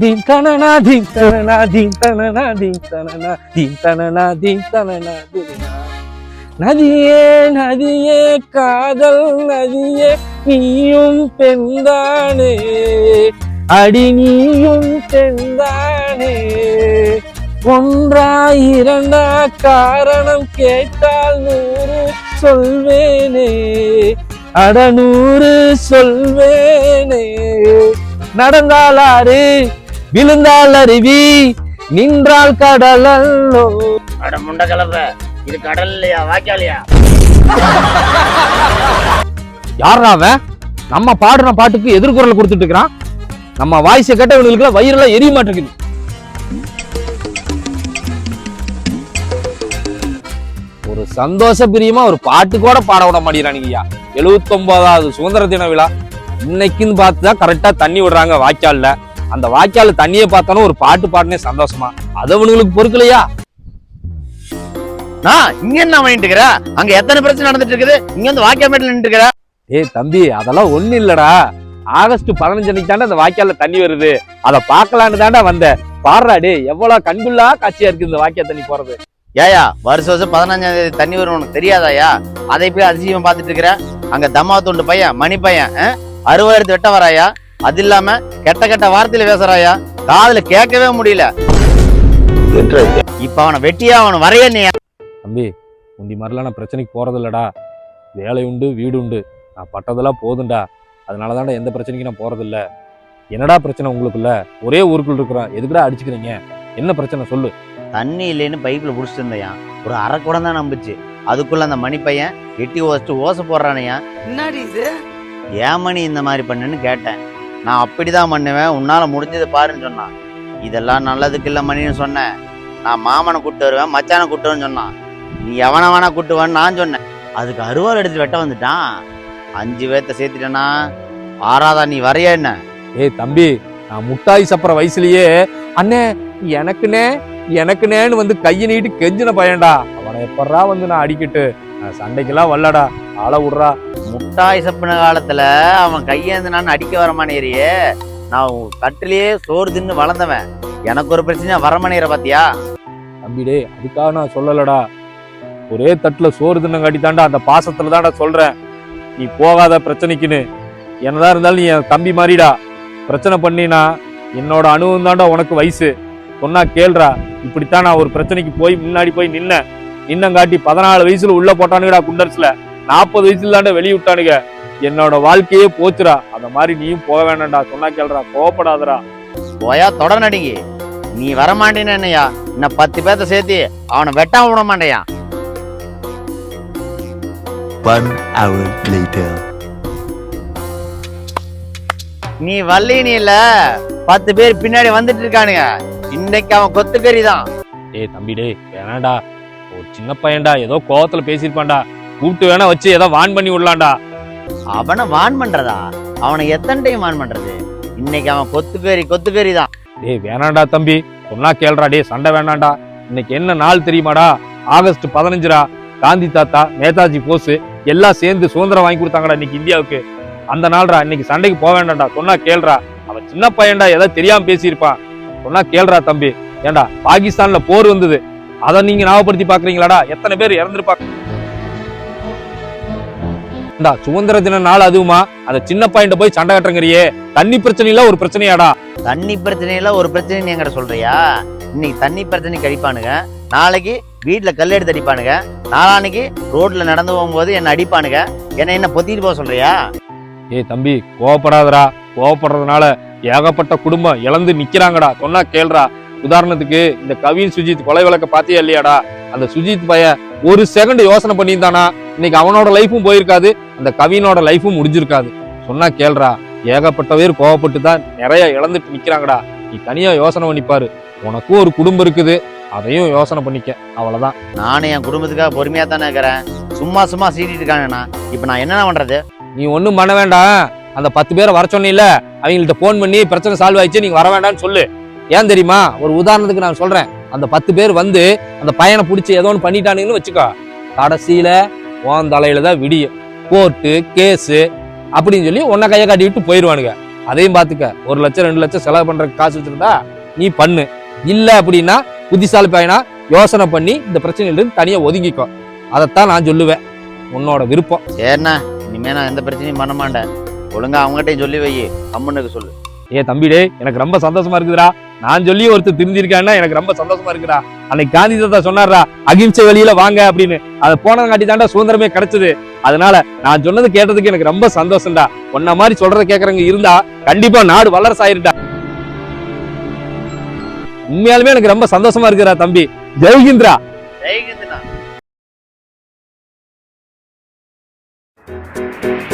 Theme தனனா theme தனனா theme தனனா தீம் தனனா தீம் தனனா தீம் தனனா நதியே நதியே காதல் நதியே நீயும் பெண்தானே. அடி நீயும் பெண்தானே. ஒன்றா இரண்டா காரணம் கேட்டால் நூறு சொல்வேனே. அடநூறு சொல்வேனே. நடந்தால் ஆறு விழுந்தால் அருவி நின்றால் கடலல்லோ அட முண்ட கலப்ப இது கடல் இல்லையா வாய்க்காலியா? யாரா அவன்? நம்ம பாடுற பாட்டுக்கு எதிர்குரல் கொடுத்துட்டு இருக்கிறான். நம்ம வாய்ஸை கேட்டவங்களுக்கு வயிறுலாம் எரிய மாட்டேங்குது. ஒரு சந்தோஷ பிரியமா ஒரு பாட்டு கூட பாட விட மாட்டேங்கிறானுங்கய்யா எழுபத்தொன்பதாவது சுதந்திர தின விழா. இன்னைக்குன்னு பார்த்து தான் கரெக்டா தண்ணி விடுறாங்க வாய்க்கால்ல. அந்த வாய்க்கால்ல தண்ணியை பார்த்தாலும் ஒரு பாட்டு பாடினே சந்தோஷமா. அது அவனுங்களுக்கு பொறுக்கலையா நான் இங்க என்ன இருக்கிற அங்க எத்தனை பிரச்சனை நடந்துட்டு இருக்குது? இங்க வந்து வாக்கியமேட்டில் நின்று இருக்கிற ஏய் தம்பி அதெல்லாம் ஒண்ணு இல்லடா. ஆகஸ்ட் பதினஞ்சு அன்னைக்கு தாண்டா அந்த வாய்க்கால்ல தண்ணி வருது. அதை பார்க்கலான்னு தாண்டா வந்தேன். பாடுறா டேய் எவ்வளவு கண்குள்ளா காட்சியா இருக்கு இந்த வாய்க்கால் தண்ணி போறது. ஏயா வருஷம் வருஷம் பதினஞ்சாம் தேதி தண்ணி வரும் உனக்கு தெரியாதாயா அதை போய் அதிசயம் பார்த்துட்டு இருக்கிற அங்க தம்மா தொண்டு பையன் மணி பையன் ஆ? அறுபதாயிரத்து வெட்ட வராயா அது இல்லாம கெட்ட கெட்ட வார்த்தையில பேசுறாயா காதுல கேட்கவே முடியல. இப்ப அவனை வெட்டியா அவனை வரைய நீ? தம்பி உண்டி மாதிரிலாம் நான் பிரச்சனைக்கு போறது இல்லடா வேலை உண்டு வீடு உண்டு. நான் பட்டதெல்லாம் போதும்டா. அதனால தான்டா எந்த பிரச்சனைக்கும் நான் போறது இல்ல என்னடா பிரச்சனை உங்களுக்குள்ள? ஒரே ஊருக்குள்ள இருக்கிறோம் எதுக்குடா அடிச்சுக்கிறீங்க? என்ன பிரச்சனை? சொல்லு. தண்ணி இல்லைன்னு பைப்ல புடிச்சிட்டு இருந்தையா ஒரு அரை குடம் தான் நம்புச்சு. அதுக்குள்ள அந்த மணி பையன் எட்டி ஓசிட்டு ஓசை போடுறானையா என்னடி இது? ஏன் மணி இந்த மாதிரி பண்ணுன்னு கேட்டேன். நான் அப்படிதான் பண்ணுவேன். உன்னால முடிஞ்சதை பாருன்னு சொன்னான். இதெல்லாம் நல்லதுக்கு இல்ல மணின்னு சொன்னேன். நான் மாமனை கூட்டு வருவேன் மச்சானை வருவேன்னு சொன்னான். நீ எவனை வேணா கூட்டு வான்னு நான் சொன்னேன். அதுக்கு அருவாள் எடுத்து வெட்ட வந்துட்டான். அஞ்சு பேர்த்த சேர்த்துட்டேனா? ஆறாதா நீ வரைய என்ன? ஏய் தம்பி நான் முட்டாய் சப்புற வயசுலயே அண்ணே எனக்குனே எனக்குனேன்னு வந்து கையை நீட்டி கெஞ்சின பையன்டா. அவனை எப்படா வந்து நான் அடிக்கிட்டு சண்டைக்கெல்லாம் வரலடா ஆள விடுறா. முட்டாய் சப்பின காலத்துல அவன் கையேந்து நான் அடிக்க வரமானேரியே நான் கட்டிலேயே சோறு தின்னு வளர்ந்தவன். எனக்கு ஒரு பிரச்சனையா வரமானேற பாத்தியா? தம்பி டேய் அதுக்காக நான் சொல்லலடா. ஒரே தட்டுல சோறு தின்னங்காட்டி தாண்டா அந்த பாசத்துல தான்டா சொல்றேன். நீ போகாத பிரச்சனைக்குன்னு. என்னதான் இருந்தாலும் நீ என் தம்பி மாதிரிடா பிரச்சனை பண்ணினா என்னோட அனுபவம் தாண்டா உனக்கு வயசு. சொன்னா கேள்றா இப்படித்தான் நான் ஒரு பிரச்சனைக்கு போய் முன்னாடி போய் நின்னேன் நின்னங்காட்டி பதினாலு வயசுல உள்ள போட்டானுங்கடா குண்டர்ஸ்ல. நாற்பது வயசுல தாண்டா வெளிய விட்டானுங்க என்னோட வாழ்க்கையே போச்சுடா. அந்த மாதிரி நீயும் போக வேணாம்டா. சொன்னா கேள்றா கோவப்படாதடா. போயா தொடர் நடிகி. நீ வரமாட்டேன்னு என்னையா? இன்னும் பத்து பேர்த்த சேர்த்து அவனை வெட்டாம விட மாட்டேயா? One hour later. நீ வல்லினி இல்ல. பத்து பேர் பின்னாடி வந்துட்டு இருக்கானுங்க. இன்னைக்கு அவன் கொத்துக்கறி தான். டேய் தம்பி டேய் வேணாண்டா ஒரு சின்ன பையன்டா ஏதோ கோவத்துல பேசியிருப்பான்டா. கூப்பிட்டு வேணா வச்சு ஏதோ வான் பண்ணி விடலாம்டா. அவனை வான் பண்றதா? அவனை எத்தனை டைம் வான் பண்றது? இன்னைக்கு அவன் கொத்துக்கறி கொத்துக்கறி தான். டேய் வேணாண்டா தம்பி. சொன்னா கேளுடா டேய் சண்டை வேணாண்டா இன்னைக்கு என்ன நாள் தெரியுமாடா? ஆகஸ்ட் பதினஞ்சுடா. காந்தி தாத்தா நேதாஜி போஸ் எல்லாம் சேர்ந்து சுதந்திரம் வாங்கி கொடுத்தாங்கடா இன்னைக்கு இந்தியாவுக்கு. அந்த நாள்டா இன்னைக்கு சண்டைக்கு போக வேண்டாம்டா சொன்னா கேள்றா. அவன் சின்ன பையன்டா ஏதோ தெரியாம பேசியிருப்பான். சொன்னா கேள்றா தம்பி. ஏன்டா பாகிஸ்தான்ல போர் வந்தது. அதை நீங்க ஞாபகப்படுத்தி பாக்குறீங்களாடா எத்தனை பேர் இறந்துருப்பாங்க சுதந்திர தின நாள் அதுவுமா? அந்த சின்ன பாயிண்ட போய் சண்டை கட்டுறங்கிறியே. தண்ணி பிரச்சனையில ஒரு பிரச்சனையாடா. தண்ணி பிரச்சனையில ஒரு பிரச்சனை நீ என்கிட்ட சொல்றியா? இன்னைக்கு தண்ணி பிரச்சனை கடிப்பானுங்க நாளைக்கு வீட்டுல கல் எடுத்து அடிப்பானுங்க. நாளானைக்கு ரோட்ல நடந்து போகும்போது என்ன அடிப்பானுங்க. என்ன என்ன பொத்திட்டு போக சொல்றியா? ஏய் தம்பி கோவப்படாதடா. கோவப்படுறதுனால ஏகப்பட்ட குடும்பம் இழந்து நிக்கிறாங்கடா. சொன்னா கேள்றா உதாரணத்துக்கு இந்த கவின் சுஜித் கொலை வழக்க பாத்தியா இல்லையாடா? அந்த சுஜித் பையன் ஒரு செகண்ட் யோசனை பண்ணியிருந்தானா? இன்னைக்கு அவனோட லைஃபும் போயிருக்காது அந்த கவினோட லைஃபும் முடிஞ்சிருக்காது. சொன்னா கேள்றா ஏகப்பட்ட பேர் கோவப்பட்டு தான் நிறைய இழந்துட்டு நிக்கிறாங்கடா. நீ தனியா யோசனை பண்ணிப்பாரு. உனக்கும் ஒரு குடும்பம் இருக்குது. அதையும் யோசனை பண்ணிக்க. அவ்வளவுதான். நானும் என் குடும்பத்துக்காக பொறுமையா தானே இருக்கிறேன். சும்மா சும்மா சீட்டிட்டு இருக்காங்கண்ணா இப்ப நான் என்ன பண்றது? நீ ஒன்றும் பண்ண வேண்டாம். அந்த பத்து பேரை வர சொன்னீல்ல அவங்கள்ட்ட ஃபோன் பண்ணி பிரச்சனை சால்வ் ஆயிடுச்சு நீங்கள் வர வேண்டாம்னு சொல்லு. ஏன் தெரியுமா? ஒரு உதாரணத்துக்கு நான் சொல்கிறேன் அந்த பத்து பேர் வந்து அந்த பையனை பிடிச்சி ஏதோ ஒன்று பண்ணிட்டானுங்கன்னு வச்சுக்கோ. கடைசியில் உன் தலையில் தான் விடியும். கோர்ட்டு கேஸு அப்படின்னு சொல்லி உன்னை கையை காட்டி விட்டு போயிடுவானுங்க. அதையும் பார்த்துக்க. ஒரு லட்சம் ரெண்டு லட்சம் செலவு பண்ணுற காசு வச்சிருந்தா நீ பண்ணு. இல்லை அப்படின்னா புத்திசாலி பையனா யோசனை பண்ணி இந்த பிரச்சனையிலிருந்து தனியாக ஒதுங்கிக்கோ. அதைத்தான் நான் சொல்லுவேன். உன்னோட விருப்பம். சரிண்ணா இனிமே நான் எந்த பிரச்சனையும் பண்ண மாட்டேன். ஒழுங்கா அவங்ககிட்டயும் சொல்லி வை. அம்மனுக்கு சொல்லு. ஏ தம்பிடே எனக்கு ரொம்ப சந்தோஷமா இருக்குதுடா. நான் சொல்லி ஒருத்தர் திருந்திருக்கான்னா எனக்கு ரொம்ப சந்தோஷமா இருக்குடா. அன்னைக்கு காந்தி தாத்தா சொன்னார்டா அகிம்சை வழியில வாங்க அப்படின்னு. அதை போனங்காட்டி தாண்டா சுதந்திரமே கிடைச்சது. அதனால நான் சொன்னது கேட்டதுக்கு எனக்கு ரொம்ப சந்தோஷம்டா. உன்ன மாதிரி சொல்றத கேக்குறவங்க இருந்தா கண்டிப்பா நாடு வல்லரசு ஆயிருடா உண்மையாலுமே எனக்கு ரொம்ப சந்தோஷமா இருக்குடா தம்பி. ஜெய்ஹிந்த்ரா. ஜெய்கிந்தனா Thank you.